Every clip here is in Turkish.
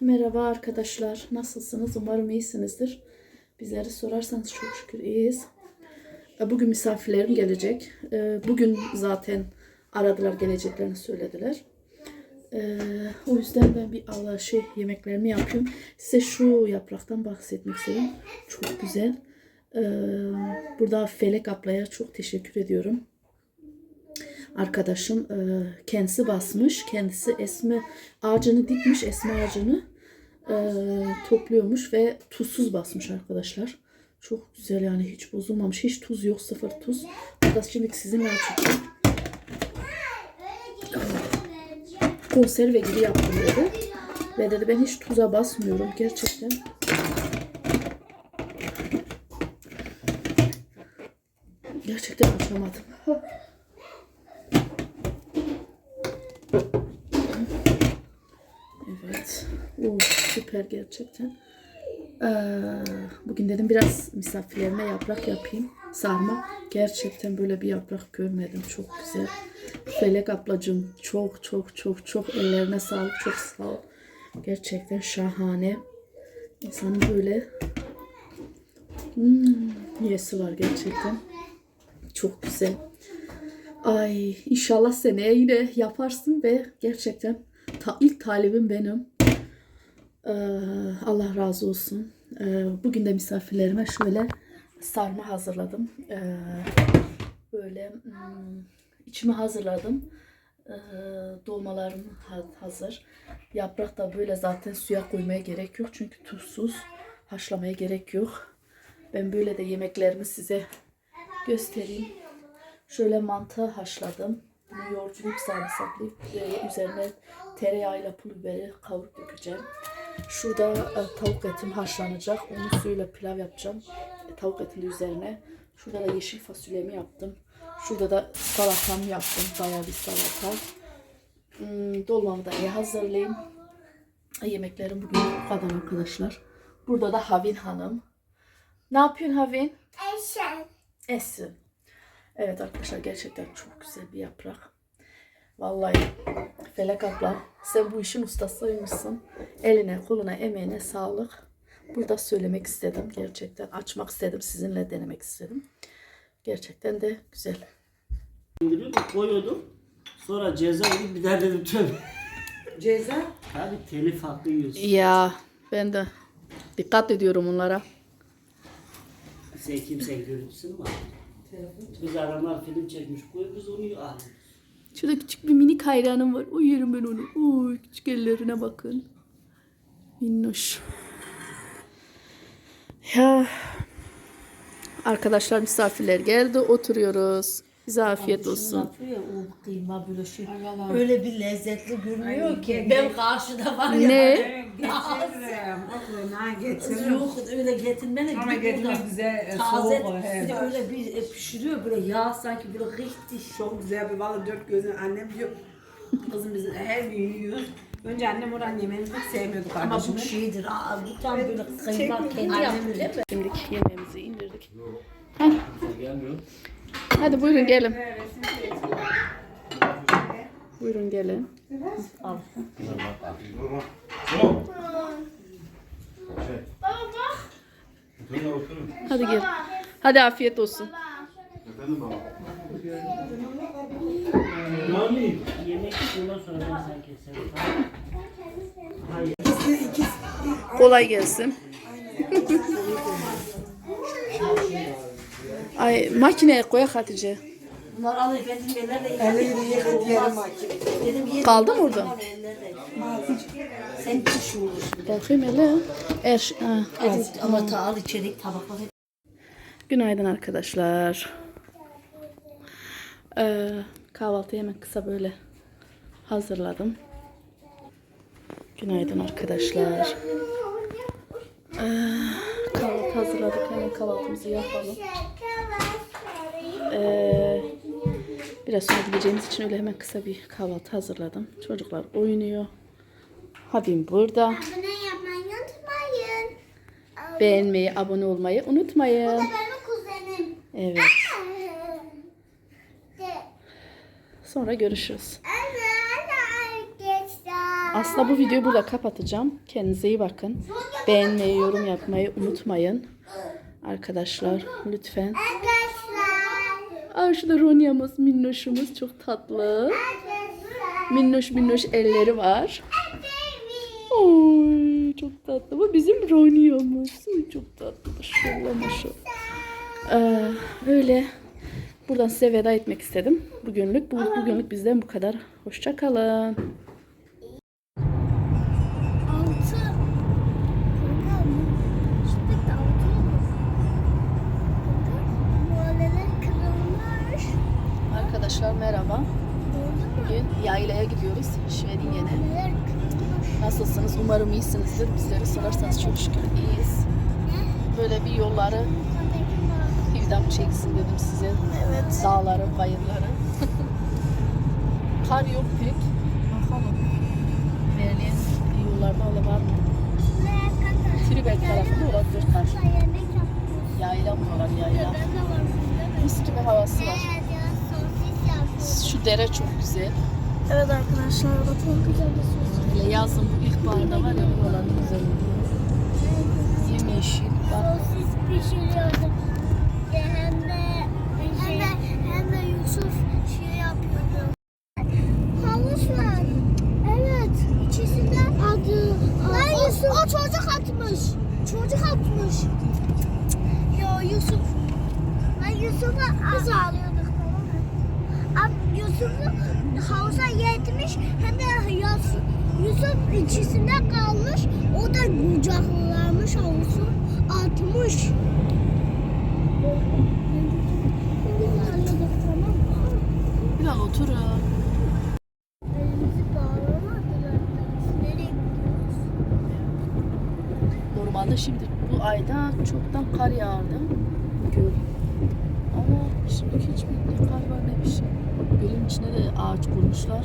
Merhaba arkadaşlar. Nasılsınız? Umarım iyisinizdir. Bizleri sorarsanız çok şükür iyiyiz. E, Bugün misafirlerim gelecek. E, Bugün zaten aradılar geleceklerini söylediler. E, O yüzden ben bir Allah şey yemeklerimi yapıyorum. Size şu yapraktan bahsetmek istedim. Çok güzel. Burada Felek ablaya çok teşekkür ediyorum arkadaşım e, kendisi basmış. Kendisi esme ağacını dikmiş, esme ağacını e, topluyormuş ve tuzsuz basmış arkadaşlar. Çok güzel yani hiç bozulmamış. Hiç tuz yok, sıfır tuz. Hatta şimdi sizinle açacağım. Konserve gibi yaptım dedi. Ve dedi ben hiç tuza basmıyorum gerçekten. Gerçekten açamadım. Oo, süper gerçekten. Ee, bugün dedim biraz misafirlerime yaprak yapayım. Sarma. Gerçekten böyle bir yaprak görmedim. Çok güzel. Felek ablacığım çok çok çok çok ellerine sağlık. Çok sağ ol. Gerçekten şahane. İnsanın böyle hmm, yesi var gerçekten. Çok güzel. Ay inşallah seneye yine yaparsın ve gerçekten ta, ilk talibim benim. Ee, Allah razı olsun. Ee, bugün de misafirlerime şöyle sarma hazırladım. Ee, böyle hmm, içimi hazırladım. Dolmalarım ha- hazır. Yaprak da böyle zaten suya koymaya gerek yok. Çünkü tuzsuz haşlamaya gerek yok. Ben böyle de yemeklerimi size göstereyim. Şöyle mantı haşladım. Bunu yoğurtlayıp sarımsaklayıp ve üzerine tereyağıyla pul biberi kavurup dökeceğim. Şurada e, tavuk etim haşlanacak. Onu suyla pilav yapacağım. E, tavuk etinin üzerine. Şurada da yeşil fasulyemi yaptım. Şurada da salatamı yaptım. Bayağı bir salata. Hmm, dolmamı da iyi hazırlayayım. Yemeklerim bugün bu kadar arkadaşlar. Burada da Havin Hanım. Ne yapıyorsun Havin? Eşen. Esin. Evet arkadaşlar gerçekten çok güzel bir yaprak. Vallahi Felek abla sen bu işin ustasıymışsın. Eline koluna emeğine sağlık. Burada söylemek istedim gerçekten. Açmak istedim sizinle denemek istedim. Gerçekten de güzel. indiriyordum, koyuyordum. Sonra ceza gibi bir daha dedim tövbe. Ceza? Abi telif hakkı yiyorsun. Ya ben de dikkat ediyorum onlara. Sen kimsenin görüntüsünü mü aldın? Biz adamlar film çekmiş koy biz onu aldık. Şurada küçük bir minik hayranım var. O yerim ben onu. Oy küçük ellerine bakın. Minnoş. Ya. Arkadaşlar misafirler geldi. Oturuyoruz. Bize afiyet olsun. Ya o kıyma böyle şey. Öyle bir lezzetli görünüyor ki. Ben karşıda var ya. Ne? Getiririm. Getiririm. Yok öyle getirmene Ama gidip getirme burada güzel e, Taze soğuk de öyle bir e, pişiriyor böyle yağ sanki böyle richtig. Çok güzel bir vallahi dört gözün annem diyor. Kızım biz her gün yiyoruz. Önce annem oranın yemeğini pek sevmiyordu Ama kardeşim. bu şeydir. Aa, bu tam böyle kıyma kendi yaptı değil mi? Şimdi yemeğimizi indirdik. Gelmiyor. Hadi buyurun gelin. Buyurun gelin. Hadi gel. Hadi afiyet olsun. Kolay gelsin. Ay makineye koy Hatice. Bunlar alıyor benim ellerle Elleri yıkıp yerim Dedim yedim. Kaldı mı orada? Sen piş olur. Bakayım hele. Er, ha, al. Evet, ama ta al içerik tabakları. Günaydın arkadaşlar. Ee, kahvaltıyı hemen kısa böyle hazırladım. Günaydın arkadaşlar. Ee, kahvaltı hazırladık. Hemen kahvaltımızı yapalım. Biraz sonra gideceğimiz için öyle hemen kısa bir kahvaltı hazırladım. Çocuklar oynuyor. Habim burada. Abone yapmayı unutmayın. Beğenmeyi, abone olmayı unutmayın. Benim kuzenim. Evet. Sonra görüşürüz. Aslında bu videoyu burada kapatacağım. Kendinize iyi bakın. Beğenmeyi, yorum yapmayı unutmayın. Arkadaşlar lütfen. Aa şurada Ronya'mız, minnoşumuz çok tatlı. Minnoş minnoş elleri var. Oy çok tatlı. Bu bizim Ronya'mız. Çok tatlı. Maşallah. Ee, öyle. Buradan size veda etmek istedim. Bugünlük. Bu, bugünlük bizden bu kadar. Hoşça kalın. Arkadaşlar merhaba. Bugün yaylaya gidiyoruz. Kırılmış. Nasılsınız? Umarım iyisinizdir. Bizleri sorarsanız çok şükür iyiyiz. Böyle bir yolları Hivdam çeksin dedim size. Evet. Dağları, bayırları. Kar yok pek. Bakalım. İlerleyen yollarda hala var mı? Tribek tarafında olabilir kar. Yayla mı var yayla? Mis gibi havası var. Şu dere çok güzel. Evet arkadaşlar bakın güzel bir sosis. Böyle yazın bu ilkbaharda var ya buraların güzel oluyor. Yemyeşil. Bak Sosis pişiriyordum. Hem de hem de, hem de Yusuf şey yapıyordu. Havuz var. Evet. İçisinden adı. Lan Yusuf. O, çocuk atmış. Çocuk atmış. Yo Yusuf. Ben Yusuf'a mı? Abi Yusuf'u havuza yetmiş hem de Yusuf, içisinde kalmış. O da kucaklamış havuzu atmış. Nereye gidiyoruz? Normalde şimdi bu ayda çoktan kar yağardı. Göl. Ama şimdi hiç ne kar var ne bir şey. Gölün içine de ağaç kurmuşlar.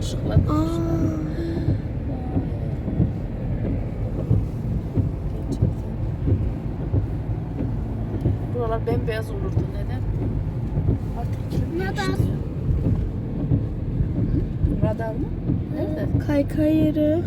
Işıklar kurmuşlar. Buralar bembeyaz olurdu. Neden? Artık iklim Radar. Radar mı? Nerede? Kaykay yeri.